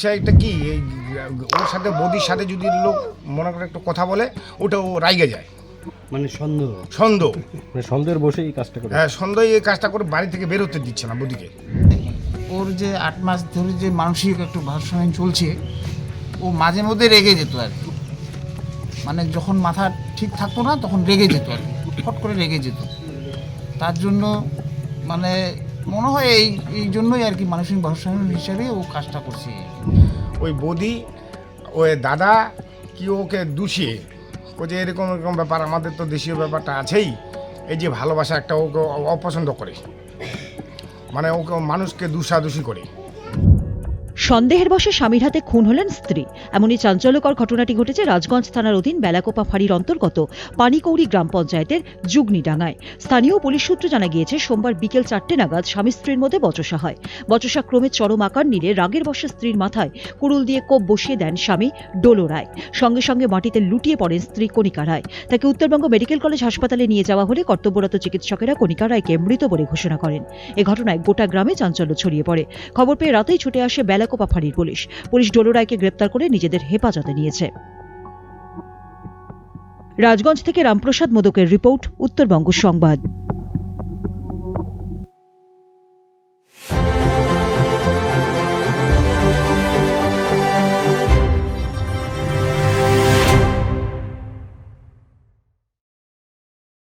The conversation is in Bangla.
বিষয়টা কি এই ওর সাথে বদির সাথে যদি লোক মনে করে একটু কথা বলে ওটা ও রাইগে যায়। মানে সন্দেহ। সন্দেহ। মানে সন্দেহের বসে এই কাজটা করে। হ্যাঁ সন্দেহ এই কাজটা করে বাড়ি থেকে বেরোতে দিচ্ছে না বদিকে। ওর যে আট মাস ধরে যে মানসিক একটু ভারসাম্য চলছে ও মাঝে মধ্যে রেগে যেত আর কি। মানে যখন মাথা ঠিক থাকতো না তখন রেগে যেত আর কি। ফট করে রেগে যেত। তার জন্য মানে মনে হয় এই এই জন্যই আর কি মানসিক ভারসাম্য হিসাবে ও কাজটা করছে। ওই বদি ওই দাদা কি ওকে দুষিয়ে ও যে এরকম এরকম ব্যাপার, আমাদের তো দেশীয় ব্যাপারটা আছেই। এই যে ভালোবাসা একটা ওকে অপছন্দ করে। মানে ওকে মানুষকে দুষাদুষি করে। সন্দেহের বশে স্বামীর হাতে খুন হলেন স্ত্রী। এমনই চাঞ্চল্যকর ঘটনাটি ঘটেছে রাজগঞ্জ থানার অধীন বেলাকোপা ফাঁড়ির অন্তর্গত পানিকৌড়ি গ্রাম পঞ্চায়েতের জুগনিডাঙ্গায়। স্থানীয় পুলিশ সূত্রে জানা গিয়েছে, সোমবার বিকেল চারটে নাগাদ স্বামী স্ত্রীর মধ্যে বচসা হয়। বচসা ক্রমে চরম আকার নিলে রাগের বশে স্ত্রীর মাথায় কুড়ুল দিয়ে কোপ বসিয়ে দেন স্বামী ডোলো রায়। সঙ্গে সঙ্গে মাটিতে লুটিয়ে পড়েন স্ত্রী কণিকা রায়। তাকে উত্তরবঙ্গ মেডিকেল কলেজ হাসপাতালে নিয়ে যাওয়া হলে কর্তব্যরত চিকিৎসকেরা কণিকা রায়কে মৃত বলে ঘোষণা করেন। এ ঘটনায় গোটা গ্রামে চাঞ্চল্য ছড়িয়ে পড়ে। খবর পেয়ে রাতেই ছুটে আসে বেলাকোপা ফাঁড়ির পুলিশ। পুলিশ ডলু রায়কে গ্রেপ্তার করে নিজেদের হেফাজতে নিয়েছে। রাজগঞ্জ থেকে রামপ্রসাদ মোদকের রিপোর্ট, উত্তরবঙ্গ সংবাদ।